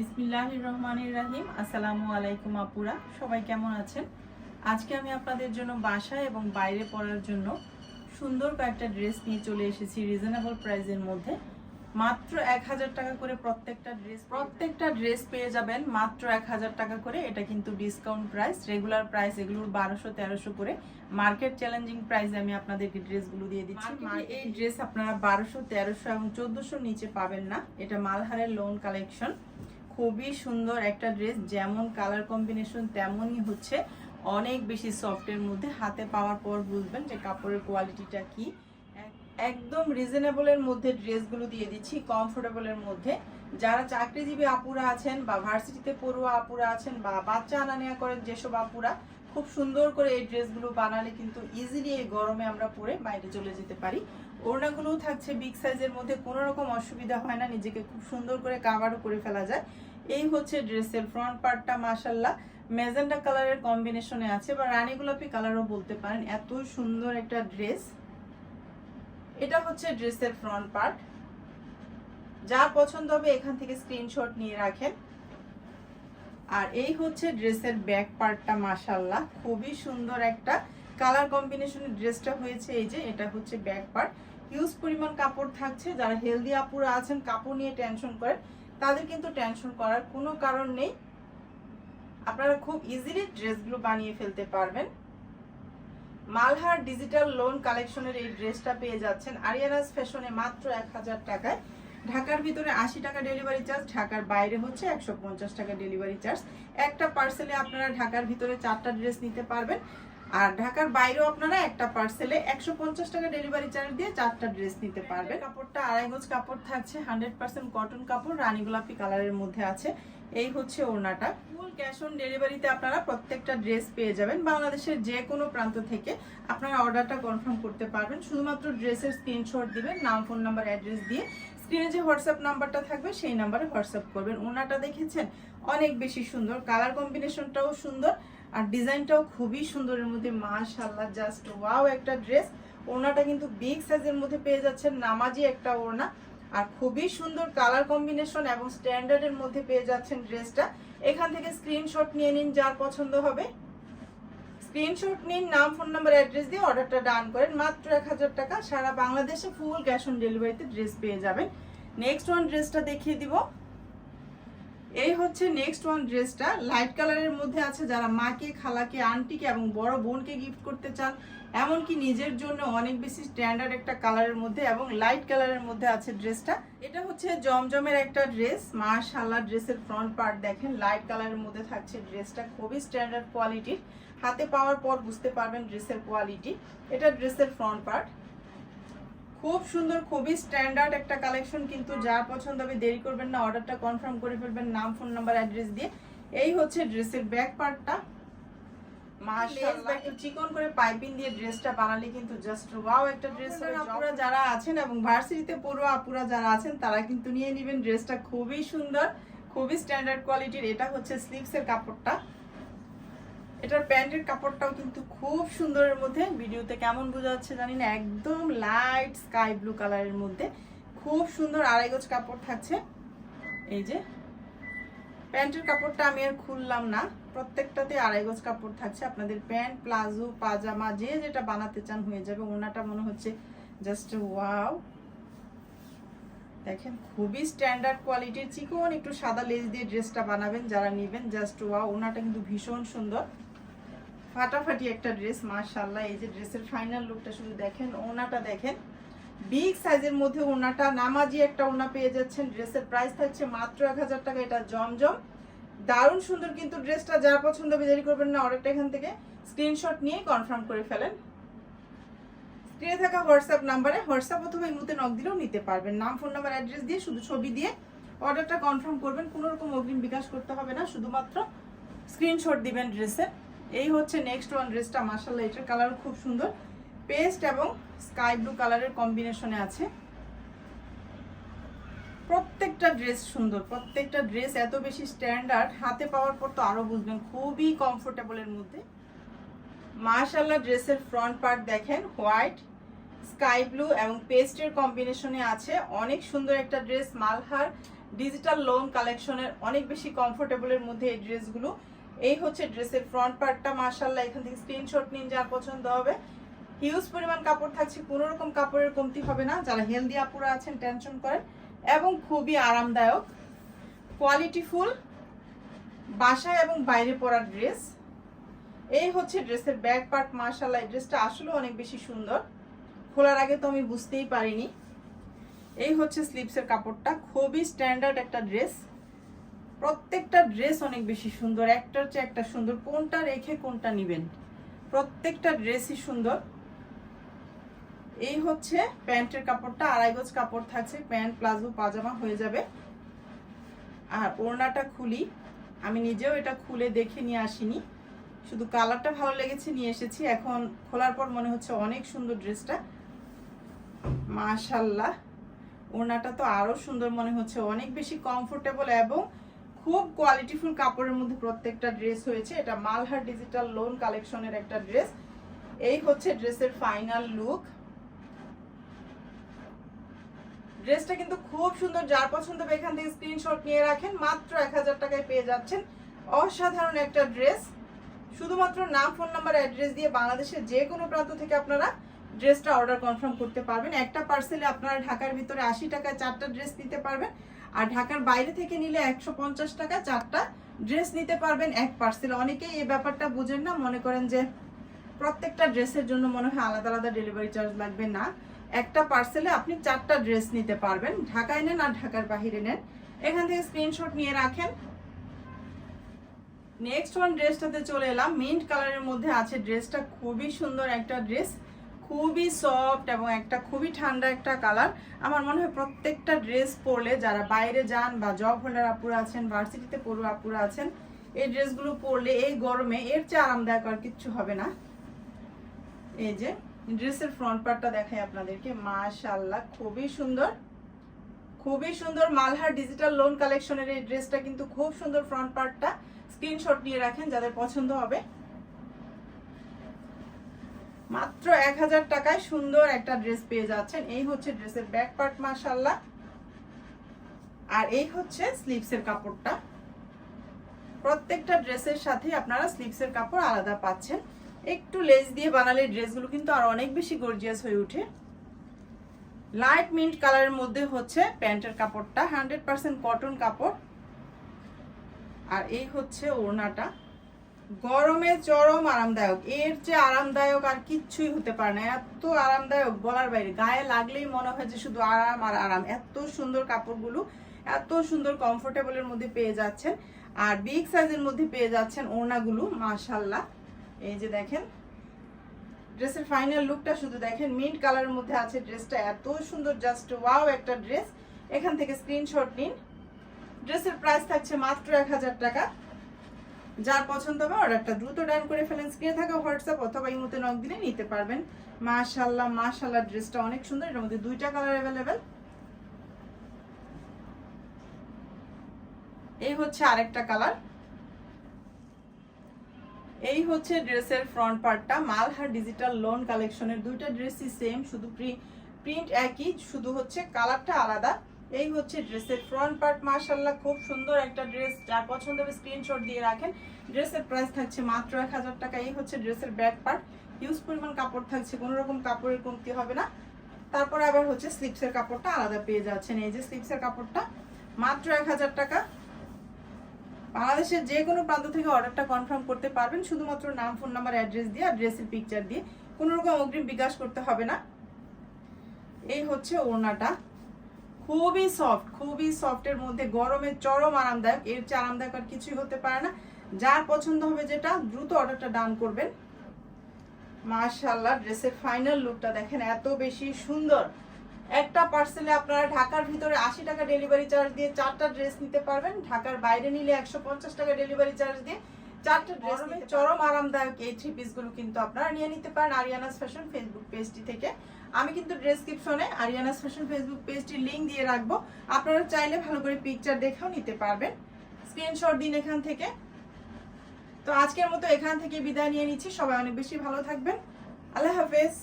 বিসমিল্লাহির রহমানির রাহিম আসসালামু আলাইকুম আপুরা সবাই কেমন আছেন? আজকে আমি আপনাদের জন্য বাসায় এবং বাইরে পরার জন্য সুন্দর কয়েকটা ড্রেস নিয়ে চলে এসেছি রিজনেবল প্রাইসের মধ্যে। মাত্র এক হাজার টাকা করে প্রত্যেকটা ড্রেস প্রত্যেকটা ড্রেস পেয়ে যাবেন মাত্র এক হাজার টাকা করে। এটা কিন্তু ডিসকাউন্ট প্রাইস রেগুলার প্রাইস এগুলোর বারোশো তেরোশো করে। মার্কেট চ্যালেঞ্জিং প্রাইসে আমি আপনাদেরকে ড্রেসগুলো দিয়ে দিচ্ছি। এই ড্রেস আপনারা বারোশো তেরোশো এবং চোদ্দোশো নিচে পাবেন না। এটা মালহারের লোন কালেকশন খুবই সুন্দর একটা ড্রেস, যেমন কালার কম্বিনেশন তেমনই হচ্ছে। অনেক বেশি সফটের মধ্যে। হাতে পাওয়ার পর বুঝবেন যে কাপড়ের কোয়ালিটিটা কি। এক- একদম রিজনেবলের মধ্যে ড্রেসগুলো দিয়ে দিচ্ছি কমফোর্টেবলের মধ্যে। যারা চাকরিজীবী আপুরা আছেন বা ভার্সিটিতে পড়ুয়া আপুরা আছেন বা বাচ্চা আনা নেওয়া করেন যেসব আপুরা, খুব সুন্দর করে এই ড্রেসগুলো বানালে কিন্তু ইজিলি এই গরমে আমরা পরে বাইরে চলে যেতে পারি। ওড়নাগুলোও থাকছে বিগ সাইজের মধ্যে, কোনো রকম অসুবিধা হয় না, নিজেকে খুব সুন্দর করে কাভারও করে ফেলা যায়। এই হচ্ছে ড্রেসের ফ্রন্ট পার্টটা মাসাল্লাহ মেজেন্ডা কালারের কম্বিনেশনে আছে, বা রানী গোলাপি কালারও বলতে পারেন। এত সুন্দর একটা ড্রেস এটা হচ্ছে ড্রেসের ফ্রন্ট পার্ট যা পছন্দ হবে এখান থেকে স্ক্রিনশট নিয়ে রাখেন। আর এই হচ্ছে ড্রেসের ব্যাক পার্টটা মাসাল্লাহ খুবই সুন্দর একটা কালার কম্বিনেশনের ড্রেসটা হয়েছে। এই যে, এটা হচ্ছে ব্যাক পার্ট হিউজ পরিমাণ কাপড় থাকছে। যারা হেলদি আপুরা আছেন, কাপড় নিয়ে টেনশন করেন, তাদের কিন্তু টেনশন করার কোনো কারণ নেই। আপনারা খুব ইজিলি ড্রেসগুলো বানিয়ে ফেলতে পারবেন। মালহার ডিজিটাল লোন কালেকশনের এই ড্রেসটা পেয়ে যাচ্ছেন। আরিয়ানাস ফ্যাশনে মাত্র এক হাজার টাকায়। ঢাকার ভিতরে আশি টাকা ডেলিভারি চার্জ ঢাকার বাইরে হচ্ছে একশো পঞ্চাশ টাকা ডেলিভারি চার্জ একটা পার্সেলে আপনারা ঢাকার ভিতরে চারটা ড্রেস নিতে পারবেন। আর ঢাকার বাইরেও আপনারা একটা পার্সেলে একশো পঞ্চাশ টাকা ডেলিভারি চার্জ দিয়ে চারটা ড্রেস নিতে পারবেন। কাপড়টা আড়াই গজ কাপড় থাকছে হান্ড্রেড পার্সেন্ট কটন কাপড়, রানী গোলাপি কালারের মধ্যে আছে। এই হচ্ছে ওড়নাটা। ফুল ক্যাশ অন ডেলিভারিতে আপনারা প্রত্যেকটা ড্রেস পেয়ে যাবেন। বাংলাদেশের যে কোনো প্রান্ত থেকে আপনারা অর্ডারটা কনফার্ম করতে পারবেন। শুধুমাত্র ড্রেসের স্ক্রিনশট দিবেন, নাম ফোন নাম্বার অ্যাড্রেস দিয়ে। স্ক্রিনে যে হোয়াটসঅ্যাপ নাম্বারটা থাকবে, সেই নাম্বারে হোয়াটসঅ্যাপ করবেন। ওনাটা দেখেছেন? অনেক বেশি সুন্দর। কালার কম্বিনেশনটাও সুন্দর। আর ডিজাইনটাও খুবই সুন্দরের মধ্যে মাশাল্লাহ জাস্ট ওয়াও একটা ড্রেস ওড়নাটা কিন্তু বিগ সাইজের মধ্যে পেয়ে যাচ্ছেন, নামাজি একটা ওড়না। আর খুবই সুন্দর কালার কম্বিনেশন এবং স্ট্যান্ডার্ডের মধ্যে পেয়ে যাচ্ছেন ড্রেসটা এখান থেকে স্ক্রিনশট নিয়ে নিন, যার পছন্দ হবে। স্ক্রিনশট নিন, নাম ফোন নাম্বার অ্যাড্রেস দিয়ে অর্ডারটা ডান করেন। মাত্র এক হাজার টাকা, সারা বাংলাদেশে ফুল ক্যাশ অন ডেলিভারিতে ড্রেস পেয়ে যাবেন। নেক্সট ওয়ান ড্রেসটা দেখিয়ে দিব। এই হচ্ছে নেক্সট ওয়ান ড্রেসটা লাইট কালারের মধ্যে আছে যারা মাকে, খালাকে আন্টিকে এবং বড় বোনকে গিফট করতে চান। এমনকি নিজের জন্য অনেক বেশি স্ট্যান্ডার্ড একটা কালারের মধ্যে এবং লাইট কালারের মধ্যে আছে ড্রেসটা এটা হচ্ছে জমজমের একটা ড্রেস মাশাল্লাহ ড্রেসের ফ্রন্ট পার্ট দেখেন লাইট কালারের মধ্যে থাকছে ড্রেসটা খুবই স্ট্যান্ডার্ড কোয়ালিটির হাতে পাওয়ার পর বুঝতে পারবেন ড্রেসের কোয়ালিটি এটা ড্রেসের ফ্রন্ট পার্ট খুব সুন্দর খুবই স্ট্যান্ডার্ড একটা কালেকশন কিন্তু যার পছন্দ হবে দেরি করবেন না অর্ডারটা কনফার্ম করে ফেলবেন নাম ফোন নাম্বার অ্যাড্রেস দিয়ে। এই হচ্ছে ড্রেসের ব্যাক পার্টটা একটু চিকন করে পাইপিং দিয়ে ড্রেসটা বানালে কিন্তু জাস্ট ওয়াও একটা ড্রেস আপুরা যারা আছেন এবং ভার্সিটিতে আপুরা যারা আছেন তারা কিন্তু নিয়ে নেবেন ড্রেসটা খুবই সুন্দর খুবই স্ট্যান্ডার্ড কোয়ালিটির এটা হচ্ছে স্লিভসের কাপড়টা। এটার প্যান্টের কাপড়টাও কিন্তু খুব সুন্দরের মধ্যে। ভিডিওতে কেমন বোঝা যাচ্ছে জানি না, একদম লাইট স্কাই ব্লু কালারের মধ্যে। খুব সুন্দর আড়াই গজ কাপড় থাকছে। এই যে, প্যান্টের কাপড়টা আমি আর খুললাম না। প্রত্যেকটাতে আড়াই গজ কাপড় থাকছে। আপনাদের প্যান্ট, প্লাজো, পাজামা, যে যেটা বানাতে চান হয়ে যাবে। ওনাটা মনে হচ্ছে জাস্ট ওয়াও দেখেন, খুবই স্ট্যান্ডার্ড কোয়ালিটির চিকন, একটু সাদা লেজ দিয়ে ড্রেসটা বানাবেন যারা নেবেন জাস্ট ওয়াও ওনাটা কিন্তু ভীষণ সুন্দর। ফাটাফাটি একটা ড্রেস মাশাল্লাহ এই যে ড্রেসের ফাইনাল লুকটা শুধু দেখেন, ওনাটা দেখেন। বিগ সাইজের মধ্যে ওনাটা, নামাজি একটা ওনা পেয়ে যাচ্ছেন। ড্রেসের প্রাইস থাকছে মাত্র এক হাজার টাকা, এটা জমজম। দারুণ সুন্দর কিন্তু ড্রেসটা যার পছন্দ হবে দেরি করবেন না অর্ডারটা এখান থেকে স্ক্রিনশট নিয়ে কনফার্ম করে ফেলেন। স্ক্রিনে থাকা হোয়াটসঅ্যাপ নাম্বারে, হোয়াটসঅ্যাপ অথবা ইমুতে নক দিলেও নিতে পারবেন। নাম ফোন নাম্বার অ্যাড্রেস দিয়ে শুধু ছবি দিয়ে অর্ডারটা কনফার্ম করবেন। কোনো রকম অগ্রিম বিকাশ করতে হবে না, শুধুমাত্র স্ক্রিনশট দিবেন ড্রেসের এই হচ্ছে নেক্সট ওয়ান ড্রেসটা মাসাল্লাহ এটার কালার খুব সুন্দর। পেস্ট এবং স্কাই ব্লু কালারের কম্বিনেশনে আছে। প্রত্যেকটা ড্রেস সুন্দর, প্রত্যেকটা ড্রেস এত বেশি স্ট্যান্ডার্ড হাতে পাওয়ার পর তো আরও বুঝবেন, খুবই কমফোর্টেবলের মধ্যে। মাশাল্লাহ ড্রেসের ফ্রন্ট পার্ট দেখেন হোয়াইট স্কাই ব্লু এবং পেস্টের কম্বিনেশনে আছে। অনেক সুন্দর একটা ড্রেস মালহার ডিজিটাল লোন কালেকশনের অনেক বেশি কমফোর্টেবলের মধ্যে এই ড্রেসগুলো এই হচ্ছে ড্রেসের ফ্রন্ট পার্টটা মার্শাল্লাহ এখান থেকে স্ক্রিনশট নিন, যার পছন্দ হবে। হিউজ পরিমাণ কাপড় থাকছে, কোনো রকম কাপড়ের কমতি হবে না। যারা হেলদি আপুরা আছেন টেনশন করেন। এবং খুবই আরামদায়ক কোয়ালিটিফুল বাসায় এবং বাইরে পরার ড্রেস এই হচ্ছে ড্রেসের ব্যাক পার্ট মার্শাল্লাহ ড্রেসটা আসলে অনেক বেশি সুন্দর। খোলার আগে তো আমি বুঝতেই পারিনি। এই হচ্ছে স্লিপসের কাপড়টা, খুবই স্ট্যান্ডার্ড একটা ড্রেস প্রত্যেকটা ড্রেস অনেক বেশি সুন্দর, একটার চেয়ে একটা সুন্দর। কোনটা রেখে কোনটা নেবেন? প্রত্যেকটা ড্রেসই সুন্দর। এই হচ্ছে প্যান্টের কাপড়টা, আড়াই গজ কাপড় থাকছে, প্যান্ট, প্লাজো, পাজামা হয়ে যাবে। আর ওড়নাটা খুলি। আমি নিজেও এটা খুলে দেখে নিয়ে আসিনি। শুধু কালারটা ভালো লেগেছে নিয়ে এসেছি। এখন খোলার পর মনে হচ্ছে অনেক সুন্দর ড্রেসটা মাশাল্লাহ। ওড়নাটা তো আরও সুন্দর মনে হচ্ছে। অনেক বেশি কমফোর্টেবল এবং খুব কোয়ালিটিফুল কাপড়ের মধ্যে প্রত্যেকটা ড্রেস হয়েছে। এটা মালহার ডিজিটাল লোন কালেকশনের একটা ড্রেস এই হচ্ছে ড্রেসের ফাইনাল লুক ড্রেসটা কিন্তু খুব সুন্দর। যার পছন্দ হবে এখান থেকে স্ক্রিনশট নিয়ে রাখেন। মাত্র এক হাজার টাকায় পেয়ে যাচ্ছেন। অসাধারণ একটা ড্রেস শুধুমাত্র নাম ফোন নাম্বার অ্যাড্রেস দিয়ে বাংলাদেশের যে কোনো প্রান্ত থেকে আপনারা ড্রেসটা অর্ডার কনফার্ম করতে পারবেন। একটা পার্সেলে আপনারা ঢাকার ভিতরে আশি টাকায় চারটা ড্রেস নিতে পারবেন। আর ঢাকার বাইরে থেকে নিলে একশো পঞ্চাশ টাকা চারটা ড্রেস নিতে পারবেন এক পার্সেল। অনেকেই এই ব্যাপারটা বুঝেন না, মনে করেন যে প্রত্যেকটা ড্রেসের জন্য মনে হয় আলাদা আলাদা ডেলিভারি চার্জ লাগবে। না, একটা পার্সেলে আপনি চারটা ড্রেস নিতে পারবেন, ঢাকায় নেন আর ঢাকার বাহিরে নেন। এখান থেকে স্ক্রিনশট নিয়ে রাখেন। নেক্সট ওয়ান ড্রেসটাতে চলে এলাম। মিন্ট কালারের মধ্যে আছে ড্রেসটা খুবই সুন্দর একটা ড্রেস খুবই সফট এবং একটা খুবই ঠান্ডা একটা কালার আমার মনে হয় প্রত্যেকটা ড্রেস পরলে যারা বাইরে যান বা জব হোল্ডার আপুরা আছেন ভার্সিটিতে পড়ুয়া আপুরা আছেন, এই ড্রেসগুলো পরলে এই গরমে এর চেয়ে আরামদায়ক আর কিচ্ছু হবে না। এই যে ড্রেসের ফ্রন্ট পার্টটা দেখাই আপনাদেরকে। মাশাআল্লাহ, খুবই সুন্দর। খুবই সুন্দর মালহার ডিজিটাল লোন কালেকশনের এই ড্রেসটা কিন্তু খুব সুন্দর ফ্রন্ট পার্টটা স্ক্রিনশট নিয়ে রাখেন যাদের পছন্দ হবে। মাত্র এক হাজার টাকায় সুন্দর একটা ড্রেস পেয়ে যাচ্ছেন। এই হচ্ছে ড্রেসের ব্যাক পার্ট মাশাল্লাহ আর এই হচ্ছে স্লিভসের কাপড়টা। প্রত্যেকটা ড্রেসের সাথে আপনারা স্লিভসের কাপড় আলাদা পাচ্ছেন। একটু লেস দিয়ে বানালে ড্রেসগুলো কিন্তু আর অনেক বেশি গর্জিয়াস হয়ে ওঠে। লাইট মিন্ট কালারের মধ্যে হচ্ছে প্যান্টের কাপড়টা হান্ড্রেড পার্সেন্ট কটন কাপড়। আর এই হচ্ছে ওড়নাটা। গরমে চরম আরামদায়ক। এর যে আরামদায়ক আর কিচ্ছুই হতে পারে না। এত আরামদায়ক বলার বাইরে। গায়ে লাগলেই মনে হয় যে শুধু আরাম আর আরাম। এত সুন্দর কাপড়গুলো, এত সুন্দর কমফোর্টেবলের মধ্যে পেয়ে যাচ্ছেন। আর বিগ সাইজের মধ্যে পেয়ে যাচ্ছেন ওড়নাগুলো মাশাল্লাহ এই যে দেখেন ড্রেসের ফাইনাল লুকটা শুধু দেখেন মিন্ট কালারের মধ্যে আছে ড্রেসটা এত সুন্দর জাস্ট ওয়াও একটা ড্রেস এখান থেকে স্ক্রিনশট নিন। ড্রেসের প্রাইস থাকছে মাত্র এক হাজার টাকা। যার পছন্দ হবে অর্ডারটা দ্রুত ডান করে ফেলেন। স্ক্রিনে থাকা হোয়াটসঅ্যাপ অথবা ইমোতে নক দিলে নিতে পারবেন। মাশাল্লাহ মাশাল্লাহ ড্রেসটা অনেক সুন্দর। এর মধ্যে দুইটা কালার অ্যাভেলেবেল এই হচ্ছে আরেকটা কালার। এই হচ্ছে ড্রেসের ফ্রন্ট পার্টটা মালহার ডিজিটাল লোন কালেকশনের দুইটা ড্রেসই সেম শুধু প্রিন্ট একই, শুধু হচ্ছে কালারটা আলাদা। এই হচ্ছে ড্রেসের ফ্রন্ট পার্ট মার্শাল্লাহ খুব সুন্দর একটা ড্রেস যার পছন্দ হবে স্ক্রিনশট দিয়ে রাখেন। ড্রেসের প্রাইস থাকছে মাত্র এক হাজার টাকা। এই হচ্ছে ড্রেসের ব্যাক পার্ট ইউজ পরিমাণ কাপড় থাকছে, কোনো রকম কাপড়ের কমতি হবে না। তারপর আবার হচ্ছে স্লিপসের কাপড়টা আলাদা পেয়ে যাচ্ছেন। এই যে স্লিপসের কাপড়টা, মাত্র এক হাজার টাকা। বাংলাদেশের যে কোনো প্রান্ত থেকে অর্ডারটা কনফার্ম করতে পারবেন। শুধুমাত্র নাম ফোন নাম্বার অ্যাড্রেস দিয়ে আর ড্রেসের পিকচার দিয়ে। কোনো রকম অগ্রিম বিকাশ করতে হবে না। এই হচ্ছে ওড়নাটা। খুবই সফট খুবই সফটের মধ্যে গরমে চরম আরামদায়ক। এর চেয়ে আরামদায়ক আর কিছুই হতে পারে না। যার পছন্দ হবে যেটা, দ্রুত অর্ডারটা ডান করবেন। মাশাল্লাহ ড্রেসের ফাইনাল লুকটা দেখেন, এত বেশি সুন্দর। একটা পার্সেলে আপনারা ঢাকার ভিতরে আশি টাকা ডেলিভারি চার্জ দিয়ে চারটা ড্রেস নিতে পারবেন। ঢাকার বাইরে নিলে একশো পঞ্চাশ টাকা ডেলিভারি চার্জ দিয়ে চারটা ড্রেস চরম আরামদায়ক এই থ্রি পিসগুলো কিন্তু আপনারা নিয়ে নিতে পারেন আরিয়ানাস ফ্যাশন ফেসবুক পেজটি থেকে। আমি কিন্তু ডেসক্রিপশনে আরিয়ানাস ফ্যাশন ফেসবুক পেজটির লিঙ্ক দিয়ে রাখব। আপনারা চাইলে ভালো করে পিকচার দেখেও নিতে পারবেন। স্ক্রিনশট দিন এখান থেকে। তো আজকের মতো এখান থেকে বিদায় নিয়ে নিচ্ছি। সবাই অনেক বেশি ভালো থাকবেন। আল্লাহ হাফেজ।